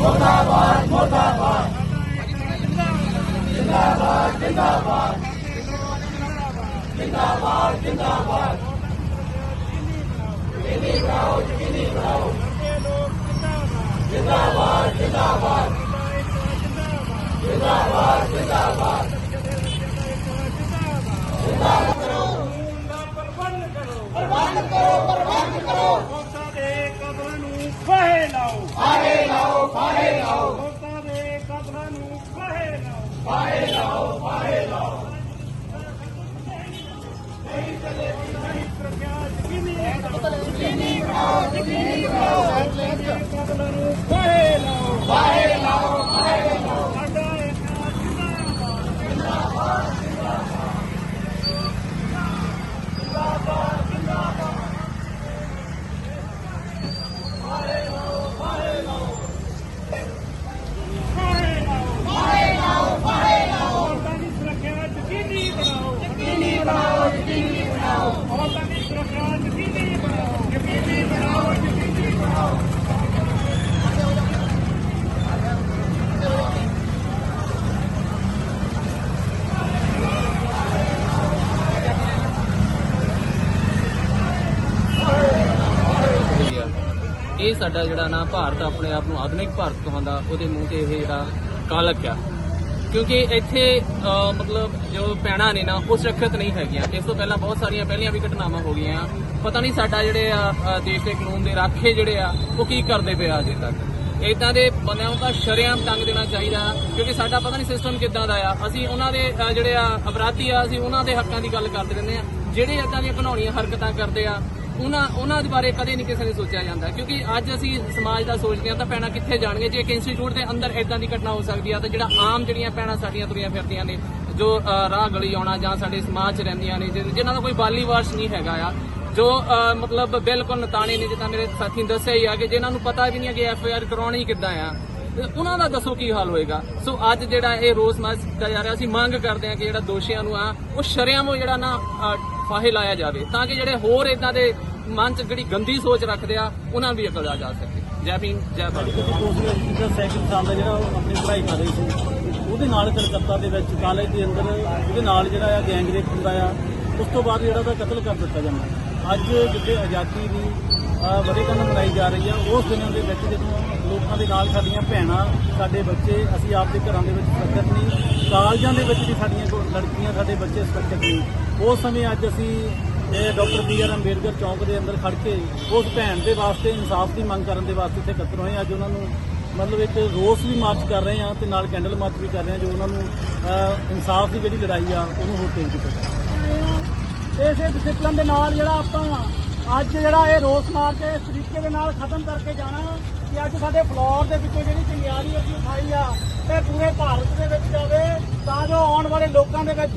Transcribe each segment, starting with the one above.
ਮੁਰਦਾਬਾਦ ਮੁਰਦਾਬਾਦ ਜਿੰਦਾਬਾਦ ਜਿੰਦਾਬਾਦ ਜਿੰਦਾਬਾਦ ਜਿੰਦਾਬਾਦ ਜਿੰਨੀ ਬਣਾਓ ਜਿੰਨੀ ਬਣਾਓ ਜਿੰਦਾਬਾਦ ਜਿੰਦਾਬਾਦ ਜਿੰਦਾਬਾਦ ਜਿੰਦਾਬਾਦ ਬਣਾਓ, ਯਕੀਨੀ ਬਣਾਓ ਔਰਤਾਂ ਦੀ ਸੁਰੱਖਿਆ ਯਕੀਨੀ ਬਣਾਓ ਯਕੀਨੀ ਬਣਾਓ ਯਕੀਨੀ ਬਣਾਓ। ਇਹ ਸਾਡਾ ਜਿਹੜਾ ਨਾ ਭਾਰਤ ਆਪਣੇ ਆਪ ਨੂੰ ਆਧੁਨਿਕ ਭਾਰਤ ਕਹਾਉਂਦਾ, ਉਹਦੇ ਮੂੰਹ ਤੇ ਇਹ ਜਿਹੜਾ ਕਾਲਕ ਆ। ਕਿਉਂਕਿ ਇੱਥੇ ਮਤਲਬ ਜੋ ਪੈਣਾ ਨੇ ਨਾ, ਉਹ ਸੁਰੱਖਿਅਤ ਨਹੀਂ ਹੈਗੀਆਂ। ਇਸ ਤੋਂ ਪਹਿਲਾਂ ਬਹੁਤ ਸਾਰੀਆਂ ਪਹਿਲੀਆਂ ਵੀ ਘਟਨਾਵਾਂ ਹੋ ਗਈਆਂ। ਪਤਾ ਨਹੀਂ ਸਾਡਾ ਜਿਹੜੇ ਆ ਦੇਸ਼ ਦੇ ਕਾਨੂੰਨ ਦੇ ਰਾਖੇ ਜਿਹੜੇ ਆ, ਉਹ ਕੀ ਕਰਦੇ ਪਏ ਆ ਅਜੇ ਤੱਕ। ਇਦਾਂ ਦੇ ਬੰਦਿਆਂ ਨੂੰ ਤਾਂ ਸ਼ਰੇਆਮ ਟੰਗ ਦੇਣਾ ਚਾਹੀਦਾ, ਕਿਉਂਕਿ ਸਾਡਾ ਪਤਾ ਨਹੀਂ ਸਿਸਟਮ ਕਿੱਦਾਂ ਦਾ ਆ। ਅਸੀਂ ਉਹਨਾਂ ਦੇ ਜਿਹੜੇ ਆ, ਅਪਰਾਧੀ ਆ, ਅਸੀਂ ਉਹਨਾਂ ਦੇ ਹੱਕਾਂ ਦੀ ਗੱਲ ਕਰਦੇ ਰਹਿੰਦੇ ਆ। ਜਿਹੜੇ ਇਦਾਂ ਦੀਆਂ ਘਨਾਉਣੀਆਂ ਹਰਕਤਾਂ ਕਰਦੇ ਆ ਉਹਨਾਂ ਉਹਨਾਂ ਦੇ ਬਾਰੇ ਕਦੇ ਨਹੀਂ ਕਿਸੇ ਨੇ ਸੋਚਿਆ ਜਾਂਦਾ ਕਿਉਂਕਿ ਅੱਜ ਅਸੀਂ ਸਮਾਜ ਦਾ ਸੋਚਦੇ ਹਾਂ ਤਾਂ ਪੈਣਾ ਕਿੱਥੇ ਜਾਣਗੇ? ਜੇ ਇੱਕ ਇੰਸਟੀਚਿਊਟ ਦੇ ਅੰਦਰ ਇਦਾਂ ਦੀ ਘਟਨਾ ਹੋ ਸਕਦੀ ਆ ਤਾਂ ਜਿਹੜਾ ਆਮ ਜਿਹੜੀਆਂ ਪੈਣਾ ਸਾਡੀਆਂ ਤੁਰੀਆਂ ਫਿਰਦੀਆਂ ਨੇ ਜੋ ਰਾਹ ਗਲੀ ਆਉਣਾ ਜਾਂ ਸਾਡੇ ਸਮਾਜ 'ਚ ਰਹਿੰਦੀਆਂ ਨੇ ਜਿ- ਜਿਨ੍ਹਾਂ ਦਾ ਕੋਈ ਬਾਲੀ ਵਾਰਸ ਨਹੀਂ ਹੈਗਾ ਆ ਜੋ ਮਤਲਬ ਬਿਲਕੁਲ ਨਤਾਣੇ ਨੇ ਜਿੱਦਾਂ ਮੇਰੇ ਸਾਥੀ ਨੇ ਦੱਸਿਆ ਹੀ ਆ ਕਿ ਜਿਨ੍ਹਾਂ ਨੂੰ ਪਤਾ ਵੀ ਨਹੀਂ ਕਿ ਐਫ ਆਈ ਆਰ ਕਰਾਉਣੀ ਕਿੱਦਾਂ ਆ ਉਹਨਾਂ ਦਾ ਦੱਸੋ ਕੀ ਹਾਲ ਹੋਏਗਾ? ਸੋ ਅੱਜ ਜਿਹੜਾ ਇਹ ਰੋਸ ਮਾਰਚ ਕੀਤਾ ਜਾ ਰਿਹਾ ਅਸੀਂ ਮੰਗ ਕਰਦੇ ਹਾਂ ਕਿ ਜਿਹੜਾ ਦੋਸ਼ੀਆਂ ਨੂੰ ਆ ਉਹ ਸ਼ਰੇਆਮ ਜਿਹੜਾ ਨਾ ਅਹ, ਫਾਹੇ ਲਾਇਆ ਜਾਵੇ ਤਾਂ ਕਿ ਜਿਹੜੇ ਹੋਰ ਇਦਾਂ ਦੇ ਮਨ 'ਚ ਜਿਹੜੀ ਗੰਦੀ ਸੋਚ ਰੱਖਦੇ ਆ ਉਹਨਾਂ ਨੂੰ ਵੀ ਅਕਲ ਆ ਜਾ ਸਕੇ ਜੈ ਭੀਮ ਜੈ ਭਾਰਤ। ਦਾ ਸੈਕਿੰਡ ਸਾਲ ਦਾ ਜਿਹੜਾ ਉਹ ਆਪਣੀ ਪੜ੍ਹਾਈ ਕਰ ਰਹੀ ਸੀ ਉਹਦੇ ਨਾਲ ਕਲਕੱਤਾ ਦੇ ਵਿੱਚ ਕਾਲਜ ਦੇ ਅੰਦਰ ਉਹਦੇ ਨਾਲ ਜਿਹੜਾ ਆ ਗੈਂਗਰੇਪ ਹੁੰਦਾ ਆ ਉਸ ਤੋਂ ਬਾਅਦ ਜਿਹੜਾ ਉਹਦਾ ਕਤਲ ਕਰ ਦਿੱਤਾ ਜਾਂਦਾ। ਅੱਜ ਜਿੱਥੇ ਆਜ਼ਾਦੀ ਦੀ ਅਹ, ਮਨਾਈ ਜਾ ਰਹੀ ਆ ਉਸ ਦਿਨਾਂ ਦੇ ਵਿੱਚ ਜਦੋਂ ਲੋਕਾਂ ਦੇ ਨਾਲ ਸਾਡੀਆਂ ਭੈਣਾਂ ਸਾਡੇ ਬੱਚੇ ਅਸੀਂ ਆਪਦੇ ਘਰਾਂ ਦੇ ਵਿੱਚ ਸੁਰੱਖਿਅਤ ਨਹੀਂ ਕਾਲਜਾਂ ਦੇ ਵਿੱਚ ਵੀ ਸਾਡੀਆਂ ਲੜਕੀਆਂ ਸਾਡੇ ਬੱਚੇ ਸੁਰੱਖਿਅਤ ਨਹੀਂ। ਉਸ ਸਮੇਂ ਅੱਜ ਅਸੀਂ ਇਹ ਡਾਕਟਰ ਬੀ ਆਰ ਅੰਬੇਡਕਰ ਚੌਂਕ ਦੇ ਅੰਦਰ ਖੜ ਕੇ ਉਸ ਭੈਣ ਦੇ ਵਾਸਤੇ, ਇਨਸਾਫ ਦੀ ਮੰਗ ਕਰਨ ਦੇ ਵਾਸਤੇ ਇੱਥੇ ਇਕੱਤਰ ਹੋਏ ਹਾਂ। ਅੱਜ ਉਹਨਾਂ ਨੂੰ ਮਤਲਬ ਇੱਕ ਰੋਸ ਵੀ ਮਾਰਚ ਕਰ ਰਹੇ ਹਾਂ ਤੇ ਨਾਲ ਕੈਂਡਲ ਮਾਰਚ ਵੀ ਕਰ ਰਹੇ ਹਾਂ ਜੋ ਉਹਨਾਂ ਨੂੰ ਇਨਸਾਫ ਦੀ ਜਿਹੜੀ ਲੜਾਈ ਆ, ਉਹਨੂੰ ਹੋਰ ਤੇਜ਼ ਕੀਤਾ ਇਸੇ ਡਿਸਪਲਿਨ ਦੇ ਨਾਲ ਜਿਹੜਾ ਆਪਾਂ ਅੱਜ ਜਿਹੜਾ ਇਹ ਰੋਸ ਮਾਰਚ ਇਸ ਤਰੀਕੇ ਦੇ ਨਾਲ ਖਤਮ ਕਰਕੇ ਜਾਣਾ ਕਿ ਅੱਜ ਸਾਡੇ ਫਲੋਰ ਦੇ ਵਿੱਚੋਂ ਜਿਹੜੀ ਚਿੰਗਾਰੀ ਅਸੀਂ ਉਠਾਈ ਆ, ਤੇ ਪੂਰੇ ਭਾਰਤ ਦੇ ਵਿੱਚ ਜਾਵੇ, ਤਾਂ ਜੋ ਆਉਣ ਵਾਲੇ ਲੋਕਾਂ ਦੇ ਵਿੱਚ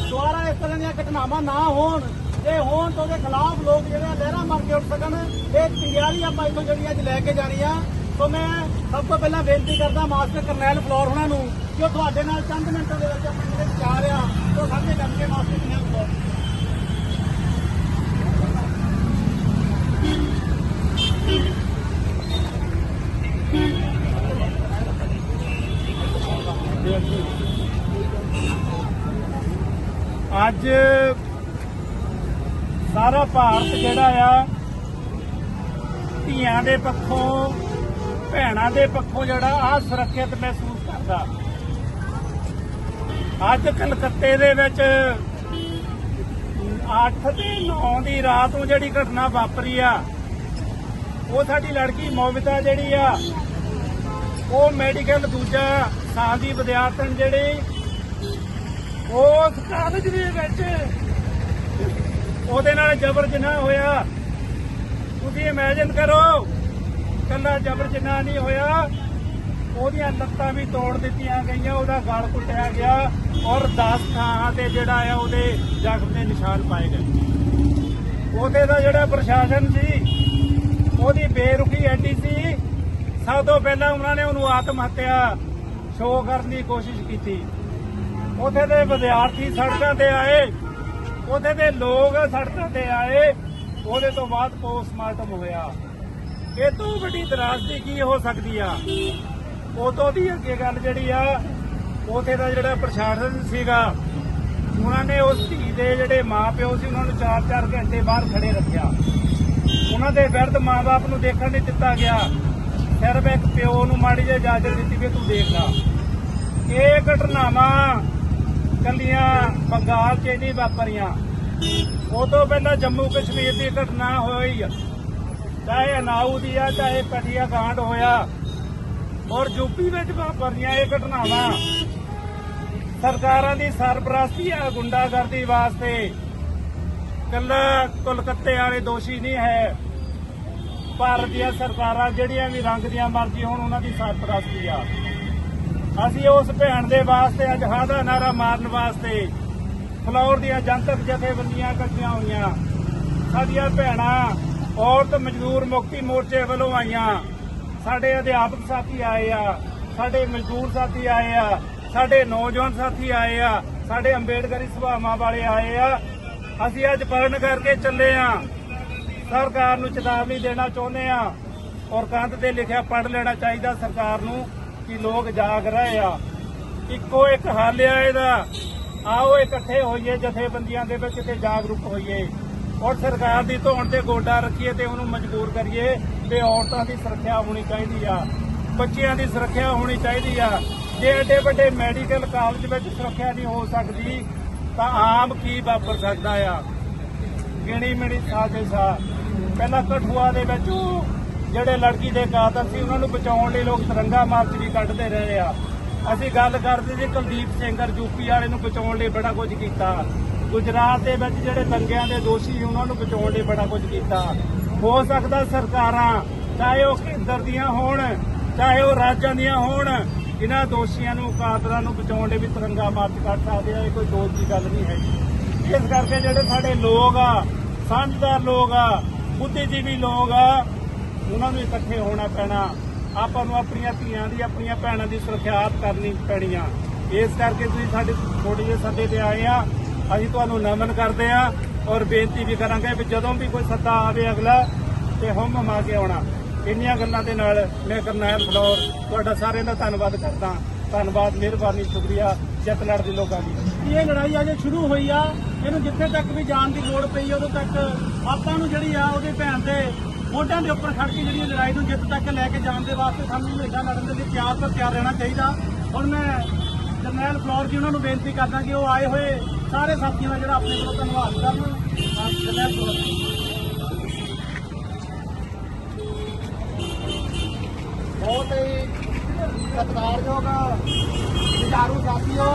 ਦੁਬਾਰਾ ਇਸ ਤਰ੍ਹਾਂ ਦੀਆਂ ਘਟਨਾਵਾਂ ਨਾ ਹੋਣ ਜੇ ਹੋਣ ਤਾਂ ਉਹਦੇ ਖਿਲਾਫ ਲੋਕ ਜਿਹੜੇ ਆ ਲਹਿਰਾਂ ਮਾਰ ਕੇ ਉੱਠ ਸਕਣ। ਇਹ ਚਿੰਗਾਰੀ ਆਪਾਂ ਇੱਥੋਂ ਜਿਹੜੀ ਅੱਜ ਲੈ ਕੇ ਜਾਣੀ ਆ। ਸੋ ਮੈਂ ਸਭ ਤੋਂ ਪਹਿਲਾਂ ਬੇਨਤੀ ਕਰਦਾ ਮਾਸਟਰ ਕਰਨੈਲ ਫਲੋਰ ਉਹਨਾਂ ਨੂੰ ਕਿ ਉਹ ਤੁਹਾਡੇ ਨਾਲ ਚੰਦ ਮਿੰਟਾਂ ਦੇ ਵਿੱਚ ਆਪਣੇ ਜਿਹੜੇ ਵਿਚਾਰ ਆ, ਉਹ ਸਾਂਝੇ ਕਰਕੇ ਮਾਸਟਰ ਕਰਨੈਲ ਫਲੋਰ ਅੱਜ ਸਾਰਾ ਭਾਰਤ ਜਿਹੜਾ ਆ, ਧੀਆਂ ਦੇ ਪੱਖੋਂ, ਭੈਣਾਂ ਦੇ ਪੱਖੋਂ ਜਿਹੜਾ ਆ ਸੁਰੱਖਿਅਤ ਮਹਿਸੂਸ ਕਰਦਾ। ਅੱਜ ਕਲਕੱਤੇ ਦੇ ਵਿੱਚ 8 ਤੇ 9 ਦੀ ਰਾਤ ਨੂੰ ਜਿਹੜੀ ਘਟਨਾ ਵਾਪਰੀ ਆ, ਉਹ ਸਾਡੀ ਲੜਕੀ ਮੋਮਿਤਾ ਜਿਹੜੀ ਆ, ਉਹ ਮੈਡੀਕਲ ਦੂਜਾ ਸਾਲ ਦੀ ਵਿਦਿਆਰਥਣ ਜਿਹੜੀ ਉਸ ਕਾਲਜ ਦੇ ਵਿੱਚ ਉਹਦੇ ਨਾਲ ਜ਼ਬਰ ਜਨਾਹ ਹੋਇਆ। ਤੁਸੀਂ ਇਮੇਜਿਨ ਕਰੋ, ਕੱਲਾ ਜ਼ਬਰ ਜਨਾਹ ਨਹੀਂ ਹੋਇਆ। ਉਹਦੀਆਂ ਲੱਤਾਂ ਵੀ ਤੋੜ ਦਿੱਤੀਆਂ ਗਈਆਂ, ਉਹਦਾ ਗਲ ਕੁੱਟਿਆ ਗਿਆ ਔਰ 10 ਥਾਂ ਤੇ ਜਿਹੜਾ ਆ ਉਹਦੇ ਜ਼ਖਮ ਦੇ ਨਿਸ਼ਾਨ ਪਾਏ ਗਏ। ਉਹਦੇ ਦਾ ਜਿਹੜਾ ਪ੍ਰਸ਼ਾਸਨ ਸੀ, ਉਹਦੀ ਬੇਰੁਖੀ ਐਡੀ ਸੀ, ਸਭ ਤੋਂ ਪਹਿਲਾਂ ਉਹਨਾਂ ਨੇ ਉਹਨੂੰ ਆਤਮ ਹੱਤਿਆ ਸ਼ੋਅ ਕਰਨ ਦੀ ਕੋਸ਼ਿਸ਼ ਕੀਤੀ। ਉੱਥੇ ਦੇ ਵਿਦਿਆਰਥੀ ਸੜਕਾਂ ਤੇ ਆਏ। ਉੱਥੇ ਦੇ ਲੋਕ ਸੜਕਾਂ ਤੇ ਆਏ, ਉਹਦੇ ਤੋਂ ਬਾਅਦ ਪੋਸਟਮਾਰਟਮ ਹੋਇਆ। ਇਹ ਤੋਂ ਵੱਡੀ ਦਰਾਸਤੀ ਕੀ ਹੋ ਸਕਦੀ ਆ? ਉਦੋਂ ਦੀ ਅੱਗੇ ਗੱਲ ਜਿਹੜੀ ਆ, ਉਥੇ ਦਾ ਜਿਹੜਾ ਪ੍ਰਸ਼ਾਸਨ ਸੀਗਾ, ਉਹਨਾਂ ਨੇ ਉਸ ਧੀ ਦੇ ਜਿਹੜੇ ਮਾਪਿਓ ਸੀ, ਉਹਨਾਂ ਨੂੰ 4-4 ਘੰਟੇ ਬਾਹਰ ਖੜੇ ਰੱਖਿਆ। ਉਹਨਾਂ ਦੇ ਵਿਰਧ ਮਾਪੇ ਨੂੰ ਦੇਖਣ ਨਹੀਂ ਦਿੱਤਾ ਗਿਆ। ਸਿਰਫ ਇੱਕ ਪਿਓ ਨੂੰ ਮਾੜੀ ਜਿਹੀ ਇਜਾਜ਼ਤ ਦਿੱਤੀ ਵੀ ਤੂੰ ਦੇਖ ਲਾ। ਇਹ ਘਟਨਾਵਾਂ ਕੱਲੀਆਂ ਬੰਗਾਲ 'ਚ ਨਹੀਂ ਵਾਪਰੀਆਂ। ਉਹ ਤੋਂ ਪਹਿਲਾਂ ਜੰਮੂ ਕਸ਼ਮੀਰ ਦੀ ਘਟਨਾ ਹੋਈ। ਚਾਹੇ ਅਨਾਊ ਦੀ ਆ, ਚਾਹੇ ਕਟਿਆ ਕਾਂਡ ਹੋਇਆ। ਔਰ ਯੂਪੀ ਵਿੱਚ ਵਾਪਰੀਆਂ ਇਹ ਘਟਨਾਵਾਂ। ਸਰਕਾਰਾਂ ਦੀ ਸਰਪ੍ਰਸਤੀ ਆ ਗੁੰਡਾਗਰਦੀ ਵਾਸਤੇ। ਕੱਲਾ ਕੋਲਕਾਤੇ ਵਾਲੇ ਦੋਸ਼ੀ ਨਹੀਂ ਹੈ। ਭਾਰਤ ਦੀਆਂ ਸਰਕਾਰਾਂ ਜਿਹੜੀਆਂ ਵੀ ਰੰਗ ਦੀਆਂ ਮਰਜ਼ੀ ਹੋਣ, ਉਹਨਾਂ ਦੀ ਸਰਪ੍ਰਸਤੀ ਆ। ਅਸੀਂ ਉਸ ਭੈਣ ਦੇ ਵਾਸਤੇ ਅੱਜ ਹਾਦਾ ਨਾਰਾ ਮਾਰਨ ਵਾਸਤੇ ਫਲੌਰ ਦੀਆਂ ਜਨਤਕ ਜਥੇਬੰਦੀਆਂ ਇਕੱਠੀਆਂ ਹੋਈਆਂ। ਸਾਡੀਆਂ ਭੈਣਾਂ, ਔਰਤ ਮਜ਼ਦੂਰ ਮੁਕਤੀ ਮੋਰਚੇ ਵੱਲੋਂ ਆਈਆਂ। ਸਾਡੇ ਅਧਿਆਪਕ ਸਾਥੀ ਆਏ ਆ, ਸਾਡੇ ਮਜ਼ਦੂਰ ਸਾਥੀ ਆਏ ਆ, ਸਾਡੇ ਨੌਜਵਾਨ ਸਾਥੀ ਆਏ ਆ, ਸਾਡੇ ਅੰਬੇਡਕਰੀ ਸਭਾਵਾਂ ਵਾਲੇ ਆਏ ਆ। ਅਸੀਂ ਅੱਜ ਪਰਨ ਕਰਕੇ ਚੱਲੇ ਆ। ਸਰਕਾਰ ਨੂੰ ਚੇਤਾਵਨੀ ਦੇਣਾ ਚਾਹੁੰਦੇ ਆ ਔਰ ਕੰਧ ਤੇ ਲਿਖਿਆ ਪੜ੍ਹ ਲੈਣਾ ਚਾਹੀਦਾ ਸਰਕਾਰ ਨੂੰ। ਕਿ ਲੋਕ ਜਾਗ ਰਹੇ ਆ। ਇੱਕੋ ਇੱਕ ਹੱਲ ਆ ਇਹਦਾ। ਆਓ ਇਕੱਠੇ ਹੋਈਏ, ਜਥੇਬੰਦੀਆਂ ਦੇ ਵਿੱਚ ਤੇ ਜਾਗਰੂਕ ਹੋਈਏ। ਔਰ ਸਰਕਾਰ ਦੀ ਧੌਣ ਤੇ ਗੋਡਾ ਰੱਖੀਏ ਤੇ ਉਹਨੂੰ ਮਜਬੂਰ ਕਰੀਏ ਤੇ ਔਰਤਾਂ ਦੀ ਸੁਰੱਖਿਆ ਹੋਣੀ ਚਾਹੀਦੀ ਆ। ਬੱਚਿਆਂ ਦੀ ਸੁਰੱਖਿਆ ਹੋਣੀ ਚਾਹੀਦੀ ਆ। ਜੇ ਏਡੇ ਵੱਡੇ ਮੈਡੀਕਲ ਕਾਲਜ ਵਿੱਚ ਸੁਰੱਖਿਆ ਨਹੀਂ ਹੋ ਸਕਦੀ, ਤਾਂ ਆਮ ਕੀ ਵਾਪਰ ਸਕਦਾ ਆ? ਗਿਣੀ ਮਿਣੀ ਸਾਜ਼ਿਸ਼ ਆ। ਪਹਿਲਾਂ ਕਠੂਆ ਦੇ ਵਿੱਚ ਜਿਹੜੇ ਲੜਕੀ ਦੇ ਕਾਤਲ ਸੀ ਉਹਨਾਂ ਨੂੰ ਬਚਾਉਣ ਲਈ ਲੋਕ ਤਿਰੰਗਾ ਮਾਰਚ ਵੀ ਕੱਢਦੇ ਰਹੇ ਆ। ਅਸੀਂ ਗੱਲ ਕਰਦੇ ਸੀ, ਕੁਲਦੀਪ ਸਿੰਘਰ ਯੂਪੀ ਵਾਲੇ ਨੂੰ ਬਚਾਉਣ ਲਈ ਬੜਾ ਕੁਝ ਕੀਤਾ। ਗੁਜਰਾਤ ਦੇ ਵਿੱਚ ਜਿਹੜੇ ਦੰਗਿਆਂ ਦੇ ਦੋਸ਼ੀ ਸੀ, ਉਹਨਾਂ ਨੂੰ ਬਚਾਉਣ ਲਈ ਬੜਾ ਕੁਝ ਕੀਤਾ। ਹੋ ਸਕਦਾ ਸਰਕਾਰਾਂ, ਚਾਹੇ ਉਹ ਕੇਂਦਰ ਦੀਆਂ ਹੋਣ, ਚਾਹੇ ਉਹ ਰਾਜਾਂ ਦੀਆਂ ਹੋਣ, ਇਹਨਾਂ ਦੋਸ਼ੀਆਂ ਨੂੰ, ਕਾਤਲਾਂ ਨੂੰ ਬਚਾਉਣ ਲਈ ਵੀ ਤਿਰੰਗਾ ਮਾਰਚ ਕੱਢ ਸਕਦੇ ਆ, ਇਹ ਕੋਈ ਦੋਸ਼ ਦੀ ਗੱਲ ਨਹੀਂ ਹੈਗੀ। ਇਸ ਕਰਕੇ ਜਿਹੜੇ ਸਾਡੇ ਲੋਕ ਆ ਸਮਝਦਾਰ ਲੋਕ ਆ, ਬੁੱਧੀਜੀਵੀ ਲੋਕ ਆ ਉਹਨਾਂ ਨੂੰ ਇਕੱਠੇ ਹੋਣਾ ਪੈਣਾ। ਆਪਾਂ ਨੂੰ ਆਪਣੀਆਂ ਧੀਆਂ ਦੀ, ਆਪਣੀਆਂ ਭੈਣਾਂ ਦੀ ਸੁਰੱਖਿਆ ਕਰਨੀ ਪੈਣੀ ਆ। ਇਸ ਕਰਕੇ ਤੁਸੀਂ ਸਾਡੇ ਥੋੜੇ ਜਿਹੇ ਸੱਦੇ ਤੇ ਆਏ ਆ। ਅਸੀਂ ਤੁਹਾਨੂੰ ਨਮਨ ਕਰਦੇ ਆ ਔਰ ਬੇਨਤੀ ਵੀ ਕਰਾਂਗੇ ਵੀ ਜਦੋਂ ਵੀ ਕੋਈ ਸੱਦਾ ਆਵੇ ਅਗਲਾ, ਤੇ ਹਮ ਮਾ ਕੇ ਆਉਣਾ। ਇੰਨੀਆਂ ਗੱਲਾਂ ਦੇ ਨਾਲ ਮੈਂ ਕਰਨੈਲ ਫਲੋਰ ਤੁਹਾਡਾ ਸਾਰਿਆਂ ਦਾ ਧੰਨਵਾਦ ਕਰਦਾ। ਧੰਨਵਾਦ, ਮਿਹਰਬਾਨੀ, ਸ਼ੁਕਰੀਆ। ਜਿੱਤ ਲੜ ਦੇ ਲੋਕਾਂ ਦੀ। ਇਹ ਲੜਾਈ ਅਜੇ ਸ਼ੁਰੂ ਹੋਈ ਆ। ਇਹਨੂੰ ਜਿੱਥੇ ਤੱਕ ਵੀ ਜਾਣ ਦੀ ਲੋੜ ਪਈ, ਉਦੋਂ ਤੱਕ ਆਪਾਂ ਨੂੰ ਜਿਹੜੀ ਆ ਉਹਦੇ ਭੈਣ ਦੇ ਮੋਢਿਆਂ ਦੇ ਉੱਪਰ ਖੜ ਕੇ ਜਿਹੜੀ ਲੜਾਈ ਨੂੰ ਜਿੱਤ ਤੱਕ ਲੈ ਕੇ ਜਾਣ ਦੇ ਵਾਸਤੇ ਸਾਨੂੰ ਹਮੇਸ਼ਾ ਲੜਨ ਦੇ ਲਈ ਤਿਆਰ ਤੋਂ ਤਿਆਰ ਰਹਿਣਾ ਚਾਹੀਦਾ। ਹੁਣ ਮੈਂ ਜਰਨੈਲ ਫਲੋਰ ਜੀ ਉਹਨਾਂ ਨੂੰ ਬੇਨਤੀ ਕਰਦਾ ਕਿ ਉਹ ਆਏ ਹੋਏ ਸਾਰੇ ਸਾਥੀਆਂ ਦਾ ਜਿਹੜਾ ਆਪਣੇ ਵੱਲੋਂ ਧੰਨਵਾਦ ਕਰਨ। ਹਾਂ, ਜਰਨੈਲ ਫਲੋਰ ਜੀ। ਬਹੁਤ ਹੀ ਸਤਿਕਾਰਯੋਗ ਵਿਚਾਰੂ ਸਾਥੀਓ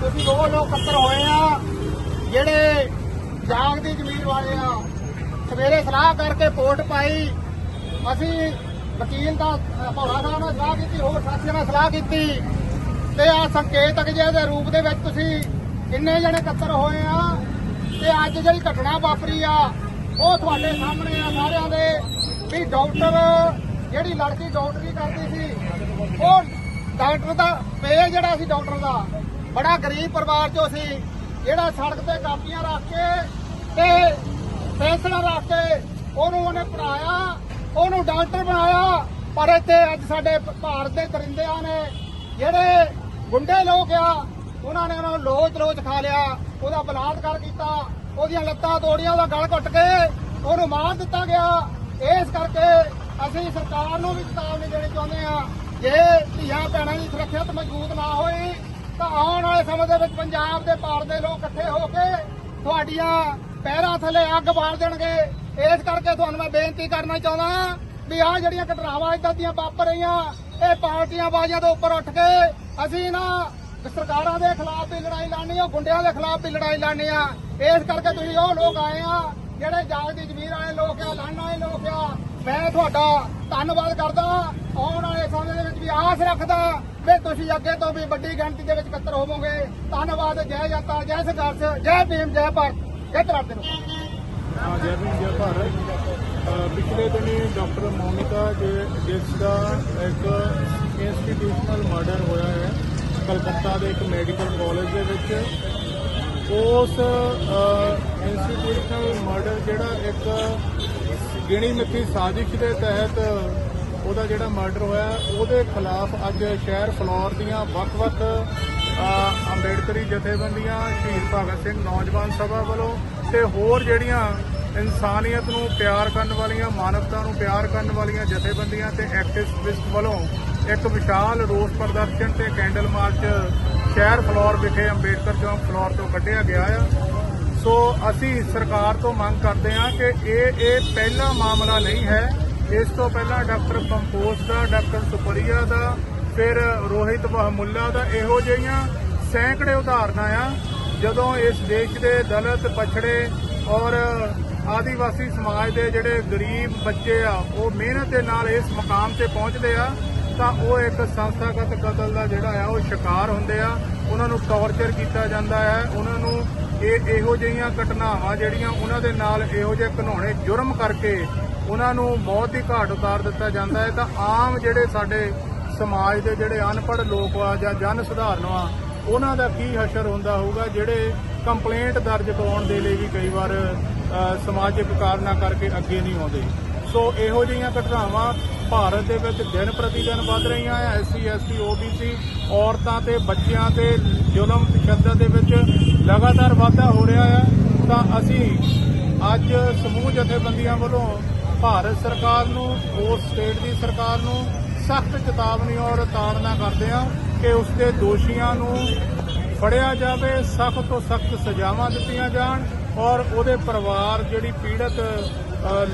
ਤੁਸੀਂ ਉਹ ਲੋਕ ਇਕੱਤਰ ਹੋਏ ਆ ਜਿਹੜੇ ਜਾਗ ਦੀ ਜ਼ਮੀਰ ਵਾਲੇ ਆ। ਸਵੇਰੇ ਸਲਾਹ ਕਰਕੇ ਵੋਟ ਪਾਈ। ਅਸੀਂ ਵਕੀਲ ਦਾ ਅ, ਸਾਹਿਬ ਨਾਲ ਸਲਾਹ ਕੀਤੀ ਹੋਰ ਸਾਥੀਆਂ ਨਾਲ ਸਲਾਹ ਕੀਤੀ। ਤੇ ਆ ਸੰਕੇਤਕ ਜਿਹੇ ਦੇ ਰੂਪ ਦੇ ਵਿੱਚ ਤੁਸੀਂ ਕਿੰਨੇ ਜਣੇ ਇਕੱਤਰ ਹੋਏ ਆ। ਤੇ ਅੱਜ ਜਿਹੜੀ ਘਟਨਾ ਵਾਪਰੀ ਆ ਉਹ ਤੁਹਾਡੇ ਸਾਹਮਣੇ ਆ ਸਾਰਿਆਂ ਦੇ ਵੀ ਡਾਕਟਰ ਜਿਹੜੀ ਲੜਕੀ ਡਾਕਟਰੀ ਕਰਦੀ ਸੀ ਉਹ ਡਾਕਟਰ ਦਾ ਪੇ ਜਿਹੜਾ ਸੀ ਡਾਕਟਰ ਦਾ ਬੜਾ ਗਰੀਬ ਪਰਿਵਾਰ ਚੋਂ ਸੀ ਜਿਹੜਾ ਸੜਕ ਤੇ ਕਾਪੀਆਂ ਰੱਖ ਕੇ ਤੇ ਪੈਨਸਲਾਂ ਰੱਖ ਕੇ ਉਹਨੂੰ ਉਹਨੇ ਪੜਾਇਆ ਉਹਨੂੰ ਡਾਕਟਰ ਬਣਾਇਆ। ਪਰ ਇੱਥੇ ਅੱਜ ਸਾਡੇ ਭਾਰਤ ਦੇ ਦਰਿੰਦਿਆਂ ਨੇ ਜਿਹੜੇ ਗੁੰਡੇ ਲੋਕ ਆ, ਉਹਨਾਂ ਨੇ ਉਹਨੂੰ ਲੋਚ ਲੋਚ ਖਾ ਲਿਆ, ਉਹਦਾ ਬਲਾਤਕਾਰ ਕੀਤਾ, ਉਹਦੀਆਂ ਲੱਤਾਂ ਤੋੜੀਆਂ, ਉਹਦਾ ਗਲ ਘੁੱਟ ਕੇ ਉਹਨੂੰ ਮਾਰ ਦਿੱਤਾ ਗਿਆ। ਇਸ ਕਰਕੇ ਅਸੀਂ ਸਰਕਾਰ ਨੂੰ ਵੀ ਚੇਤਾਵਨੀ ਦੇਣੀ ਚਾਹੁੰਦੇ ਆ ਜੇ ਧੀਆਂ ਭੈਣਾਂ ਦੀ ਸੁਰੱਖਿਆ ਮਜ਼ਬੂਤ ਨਾ ਹੋਈ, ਤਾਂ ਆਉਣ ਵਾਲੇ ਸਮੇਂ ਦੇ ਵਿੱਚ ਪੰਜਾਬ ਦੇ ਭਾਰਤ ਦੇ ਲੋਕ ਇਕੱਠੇ ਹੋ ਕੇ ਤੁਹਾਡੀਆਂ ਪੈਰਾਂ ਥੱਲੇ ਅੱਗ ਬਾਲ ਦੇਣਗੇ। ਇਸ ਕਰਕੇ ਤੁਹਾਨੂੰ ਮੈਂ ਬੇਨਤੀ ਕਰਨਾ ਚਾਹੁੰਦਾ ਵੀ ਆਹ ਜਿਹੜੀਆਂ ਘਟਨਾਵਾਂ ਇਦਾਂ ਦੀਆਂ ਵਾਪਰ ਰਹੀਆਂ, ਇਹ ਪਾਰਟੀਆਂ ਬਾਜ਼ੀਆਂ ਦੇ ਉੱਪਰ ਉੱਠ ਕੇ ਅਸੀਂ ਨਾ ਸਰਕਾਰਾਂ ਦੇ ਖਿਲਾਫ ਵੀ ਲੜਾਈ ਲੜਨੀ ਆ ਗੁੰਡਿਆਂ ਦੇ ਖਿਲਾਫ ਵੀ ਲੜਾਈ ਲੜਨੀ ਆ। ਇਸ ਕਰਕੇ ਤੁਸੀਂ ਉਹ ਲੋਕ ਆਏ ਆ, ਜਿਹੜੇ ਜਾਗ ਦੀ ਜ਼ਮੀਰ ਵਾਲੇ ਲੋਕ ਆ ਲੜਨ ਵਾਲੇ ਲੋਕ ਆ, ਮੈਂ ਤੁਹਾਡਾ ਧੰਨਵਾਦ ਕਰਦਾ ਆਉਣ ਵਾਲੇ ਸਮੇਂ ਦੇ ਵਿੱਚ ਵੀ ਆਸ ਰੱਖਦਾ ਵੀ ਤੁਸੀਂ ਅੱਗੇ ਤੋਂ ਵੀ ਵੱਡੀ ਗਿਣਤੀ ਦੇ ਵਿੱਚ ਇਕੱਤਰ ਹੋਵੋਗੇ। ਧੰਨਵਾਦ, ਜੈ ਜਨਤਾ, ਜੈ ਸੰਘਰਸ਼, ਜੈ ਭੀਮ, ਜੈ ਭਾਰਤ। ਜੈ ਤਰਾਤੇ ਨੂੰ? ਹਾਂ, ਜੈ ਭੀਮ ਜੈ ਭਾਰਤ। ਪਿਛਲੇ ਦਿਨੀ ਡਾਕਟਰ ਮੋਨਿਕਾ ਜਿ- ਜਿਸ ਦਾ ਇੱਕ ਇੰਸਟੀਟਿਊਸ਼ਨਲ ਮਰਡਰ ਹੋਇਆ ਹੈ। ਕਲਕੱਤਾ ਦੇ ਇੱਕ ਮੈਡੀਕਲ ਕਾਲਜ ਦੇ ਵਿੱਚ। ਉਸ ਇੰਸਟੀਟਿਊਸ਼ਨਲ ਮਰਡਰ ਜਿਹੜਾ ਇੱਕ ਗਿਣੀ ਮਿੱਥੀ ਸਾਜ਼ਿਸ਼ ਦੇ ਤਹਿਤ ਉਹਦਾ ਜਿਹੜਾ ਮਰਡਰ ਹੋਇਆ ਉਹਦੇ ਖਿਲਾਫ ਅੱਜ ਸ਼ਹਿਰ ਫਲੋਰ ਦੀਆਂ ਵੱਖ-ਵੱਖ ਅੰਬੇਡਕਰੀ ਜਥੇਬੰਦੀਆਂ, ਸ਼ਹੀਦ ਭਗਤ ਸਿੰਘ ਨੌਜਵਾਨ ਸਭਾ ਵੱਲੋਂ ਤੇ ਹੋਰ ਜਿਹੜੀਆਂ ਇਨਸਾਨੀਅਤ ਨੂੰ ਪਿਆਰ ਕਰਨ ਵਾਲੀਆਂ, ਮਾਨਵਤਾ ਨੂੰ ਪਿਆਰ ਕਰਨ ਵਾਲੀਆਂ ਜਥੇਬੰਦੀਆਂ ਤੇ ਐਕਟਿਵਿਸਟ ਵੱਲੋਂ ਇੱਕ ਵਿਸ਼ਾਲ ਰੋਸ ਪ੍ਰਦਰਸ਼ਨ ਤੇ ਕੈਂਡਲ ਮਾਰਚ ਸ਼ਹਿਰ ਫਲੋਰ ਵਿਖੇ ਅੰਬੇਡਕਰ ਚੌਂਕ ਫਲੋਰ ਤੋਂ ਕੱਢਿਆ ਗਿਆ ਆ। ਸੋ ਅਸੀਂ ਸਰਕਾਰ ਤੋਂ ਮੰਗ ਕਰਦੇ ਹਾਂ ਕਿ ਇਹ ਇਹ ਪਹਿਲਾ ਮਾਮਲਾ ਨਹੀਂ ਹੈ। ਇਸ ਤੋਂ ਪਹਿਲਾਂ ਡਾਕਟਰ ਕੰਪੋਸ ਦਾ, ਡਾਕਟਰ ਸੁਪਰੀਆ ਦਾ ਫਿਰ ਰੋਹਿਤ ਬਹਮੁੱਲਾ ਦਾ ਇਹੋ ਜਿਹੀਆਂ ਸੈਂਕੜੇ ਉਦਾਹਰਨਾਂ ਆ, ਜਦੋਂ ਇਸ ਦੇਸ਼ ਦੇ ਦਲਿਤ, ਪਛੜੇ ਔਰ ਆਦੀਵਾਸੀ ਸਮਾਜ ਦੇ ਜਿਹੜੇ ਗਰੀਬ ਬੱਚੇ ਆ, ਉਹ ਮਿਹਨਤ ਦੇ ਨਾਲ ਇਸ ਮੁਕਾਮ ਤੇ ਪਹੁੰਚਦੇ ਆ, ਤਾਂ ਉਹ ਇੱਕ ਸੰਸਥਾਗਤ ਕਤਲ ਦਾ ਜਿਹੜਾ ਆ, ਉਹ ਸ਼ਿਕਾਰ ਹੁੰਦੇ ਆ। ਉਹਨਾਂ ਨੂੰ ਟੌਰਚਰ ਕੀਤਾ ਜਾਂਦਾ ਹੈ ਉਹਨਾਂ ਨੂੰ ਇਹ ਇਹੋ ਜਿਹੀਆਂ ਘਟਨਾਵਾਂ ਜਿਹੜੀਆਂ ਉਹਨਾਂ ਦੇ ਨਾਲ ਇਹੋ ਜਿਹੇ ਘਨੌਣੇ ਜੁਰਮ ਕਰਕੇ ਉਹਨਾਂ ਨੂੰ ਮੌਤ ਦੀ ਘਾਟ ਉਤਾਰ ਦਿੱਤਾ ਜਾਂਦਾ ਹੈ। ਤਾਂ ਆਮ ਜਿਹੜੇ ਸਾਡੇ ਸਮਾਜ ਦੇ ਜਿਹੜੇ ਅਨਪੜ੍ਹ ਲੋਕ ਆ ਜਾਂ ਜਨ ਸੁਧਾਰਨ ਆ, ਉਹਨਾਂ ਦਾ ਕੀ ਹਸ਼ਰ ਹੁੰਦਾ ਹੋਊਗਾ? ਜਿਹੜੇ ਕੰਪਲੇਂਟ ਦਰਜ ਕਰਾਉਣ ਦੇ ਲਈ ਵੀ ਕਈ ਵਾਰ ਸਮਾਜਿਕ ਕਾਰਨਾਂ ਕਰਕੇ ਅੱਗੇ ਨਹੀਂ ਆਉਂਦੇ। ਸੋ ਇਹੋ ਜਿਹੀਆਂ ਘਟਨਾਵਾਂ ਭਾਰਤ ਦੇ ਵਿੱਚ ਦਿਨ ਪ੍ਰਤੀ ਦਿਨ ਵੱਧ ਰਹੀਆਂ ਆ। ਐਸਸੀ ਐਸਟੀ ਓਬੀਸੀ ਔਰਤਾਂ ਤੇ ਬੱਚਿਆਂ ਤੇ ਜ਼ੁਲਮ ਤਸ਼ੱਦਦ ਦੇ ਵਿੱਚ ਲਗਾਤਾਰ ਵਾਧਾ ਹੋ ਰਿਹਾ ਆ। ਤਾਂ ਅਸੀਂ ਅੱਜ ਸਮੂਹ ਜਥੇਬੰਦੀਆਂ ਵੱਲੋਂ ਭਾਰਤ ਸਰਕਾਰ ਨੂੰ, ਉਸ ਸਟੇਟ ਦੀ ਸਰਕਾਰ ਨੂੰ ਸਖਤ ਚੇਤਾਵਨੀ ਔਰ ਤਾੜਨਾ ਕਰਦੇ ਹਾਂ ਕਿ ਉਸ ਦੇ ਦੋਸ਼ੀਆਂ ਨੂੰ ਫੜਿਆ ਜਾਵੇ, ਸਖਤ ਤੋਂ ਸਖਤ ਸਜ਼ਾਵਾਂ ਦਿੱਤੀਆਂ ਜਾਣ ਔਰ ਉਹਦੇ ਪਰਿਵਾਰ ਜਿਹੜੀ ਪੀੜਤ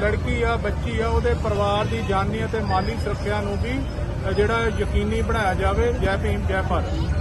ਲੜਕੀ ਆ, ਬੱਚੀ ਆ, ਉਹਦੇ ਪਰਿਵਾਰ ਦੀ ਜਾਨੀ ਅਤੇ ਮਾਲੀ ਸੁਰੱਖਿਆ ਨੂੰ ਵੀ ਜਿਹੜਾ ਯਕੀਨੀ ਬਣਾਇਆ ਜਾਵੇ। ਜੈ ਭੀਮ, ਜੈ ਭਾਰਤ।